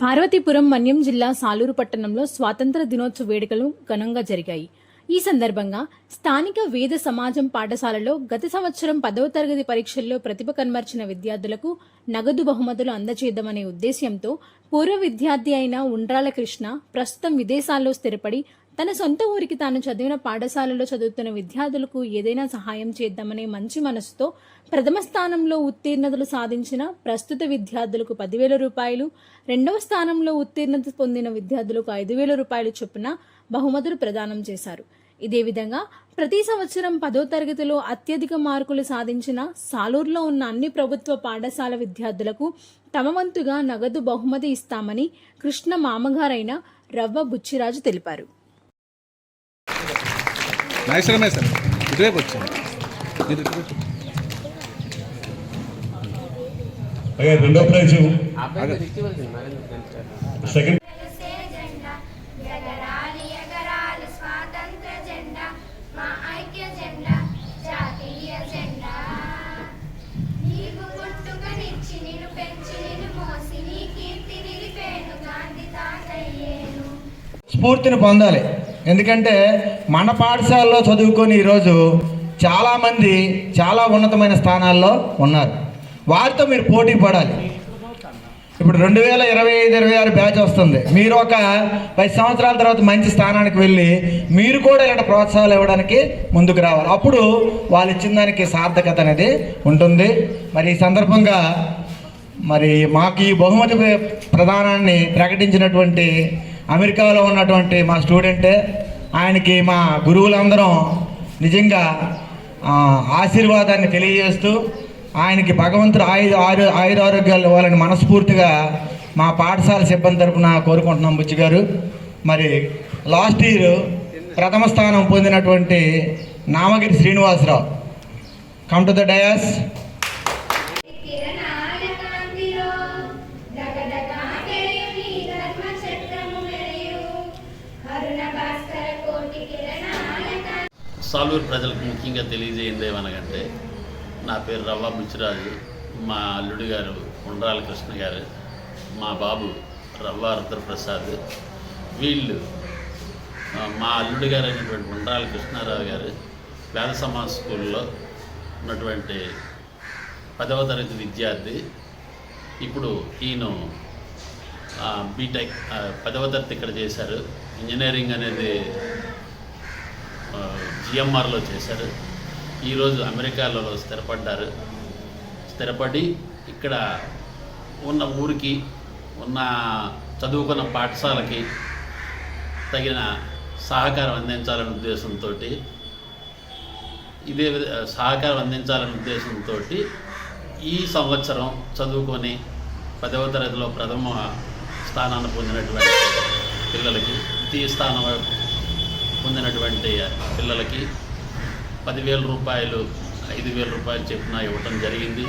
పార్వతీపురం మన్యం జిల్లా సాలూరు పట్టణంలో స్వాతంత్ర దినోత్సవ వేడుకలు ఘనంగా జరిగాయి. ఈ సందర్భంగా స్థానిక వేద సమాజం పాఠశాలలో గత సంవత్సరం పదవ తరగతి పరీక్షల్లో ప్రతిభ కనబర్చిన విద్యార్థులకు నగదు బహుమతులు అందజేద్దామనే ఉద్దేశ్యంతో పూర్వ విద్యార్థి అయిన ఉండ్రాల కృష్ణ ప్రస్తుతం విదేశాల్లో స్థిరపడి తన సొంత ఊరికి తాను చదివిన పాఠశాలలో చదువుతున్న విద్యార్థులకు ఏదైనా సహాయం చేద్దామనే మంచి మనసుతో ప్రథమ స్థానంలో ఉత్తీర్ణతలు సాధించిన ప్రస్తుత విద్యార్థులకు పదివేల రూపాయలు రెండవ స్థానంలో ఉత్తీర్ణత పొందిన విద్యార్థులకు ఐదు వేల రూపాయలు చొప్పున బహుమతులు ప్రదానం చేశారు. ఇదే విధంగా ప్రతి సంవత్సరం పదో తరగతిలో అత్యధిక మార్కులు సాధించిన సాలూరులో ఉన్న అన్ని ప్రభుత్వ పాఠశాల విద్యార్థులకు తమ వంతుగా నగదు బహుమతి ఇస్తామని కృష్ణ మామగారైన రవ్వ బుచ్చిరాజు తెలిపారు. నాగేశ్వరమే సార్. ఇటువైపు వచ్చాను. మీరు రెండో ప్రైజ్. సెకండ్ స్ఫూర్తిని పొందాలి. ఎందుకంటే మన పాఠశాలలో చదువుకొని ఈరోజు చాలామంది చాలా ఉన్నతమైన స్థానాల్లో ఉన్నారు. వారితో మీరు పోటీ పడాలి. ఇప్పుడు రెండు వేల ఇరవై ఐదు ఇరవై ఆరు బ్యాచ్ వస్తుంది. మీరు ఒక పది సంవత్సరాల తర్వాత మంచి స్థానానికి వెళ్ళి మీరు కూడా ఇక్కడ ప్రోత్సాహాలు ఇవ్వడానికి ముందుకు రావాలి. అప్పుడు వాళ్ళు ఇచ్చిన దానికి సార్థకత అనేది ఉంటుంది. మరి ఈ సందర్భంగా మరి మాకు ఈ బహుమతి ప్రధానాన్ని ప్రకటించినటువంటి అమెరికాలో ఉన్నటువంటి మా స్టూడెంటే ఆయనకి మా గురువులందరం నిజంగా ఆశీర్వాదాన్ని తెలియజేస్తూ ఆయనకి భగవంతుడు ఆయుధ ఆరు ఆయుర ఆరోగ్యాలు ఇవ్వాలని మనస్ఫూర్తిగా మా పాఠశాల సిబ్బంది తరపున కోరుకుంటున్నాం బుచ్చి గారు. మరి లాస్ట్ ఇయర్ ప్రథమ స్థానం పొందినటువంటి Namagiri Srinivasarao. Come to the dais Saluru ప్రజలకు ముఖ్యంగా తెలియజేయండి ఏమనగంటే నా పేరు రవ్వ బుచ్చిరాజు. మా అల్లుడు గారు ఉండ్రాల కృష్ణ గారు. మా బాబు రవ్వ రుద్రప్రసాద్. వీళ్ళు మా అల్లుడు గారు అయినటువంటి ఉండ్రాల కృష్ణారావు గారు వేద సమాజ్ స్కూల్లో ఉన్నటువంటి పదవ తరగతి విద్యార్థి. ఇప్పుడు ఈయన బీటెక్ పదవ తరగతి ఇక్కడ చేశారు. ఇంజనీరింగ్ అనేది జిఎంఆర్లో చేశారు. ఈరోజు అమెరికాలో స్థిరపడ్డారు. స్థిరపడి ఇక్కడ ఉన్న ఊరికి ఉన్న చదువుకున్న పాఠశాలకి తగిన సహకారం అందించాలనే ఉద్దేశంతో ఇదే విధ- సహకారం అందించాలనే ఉద్దేశంతో ఈ సంవత్సరం చదువుకొని పదవ తరగతిలో ప్రథమ స్థానాన్ని పొందినటువంటి పిల్లలకి ద్వితీయ స్థానం పొందినటువంటి పిల్లలకి పదివేల రూపాయలు ఐదు వేల రూపాయలు చెప్పిన ఇవ్వటం జరిగింది.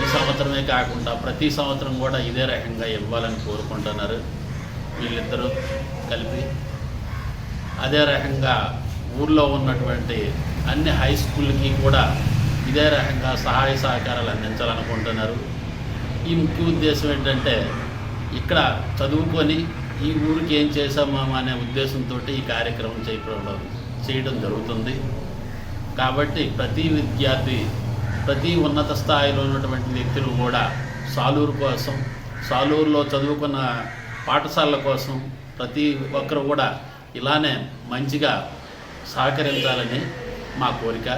ఈ సంవత్సరమే కాకుండా ప్రతి సంవత్సరం కూడా ఇదే రకంగా ఇవ్వాలని కోరుకుంటున్నారు వీళ్ళిద్దరూ కలిపి. అదే రకంగా ఊర్లో ఉన్నటువంటి అన్ని హై స్కూల్కి కూడా ఇదే రకంగా సహాయ సహకారాలు అందించాలనుకుంటున్నారు. ఈ ముఖ్య ఉద్దేశం ఏంటంటే ఇక్కడ చదువుకొని ఈ ఊరికి ఏం చేసామా అనే ఉద్దేశంతో ఈ కార్యక్రమం చేయడం చేయడం జరుగుతుంది. కాబట్టి ప్రతి విద్యార్థి ప్రతి ఉన్నత స్థాయిలో ఉన్నటువంటి వ్యక్తులు కూడా సాలూరు కోసం సాలూరులో చదువుకున్న పాఠశాలల కోసం ప్రతి ఒక్కరు కూడా ఇలానే మంచిగా సహకరించాలని మా కోరిక.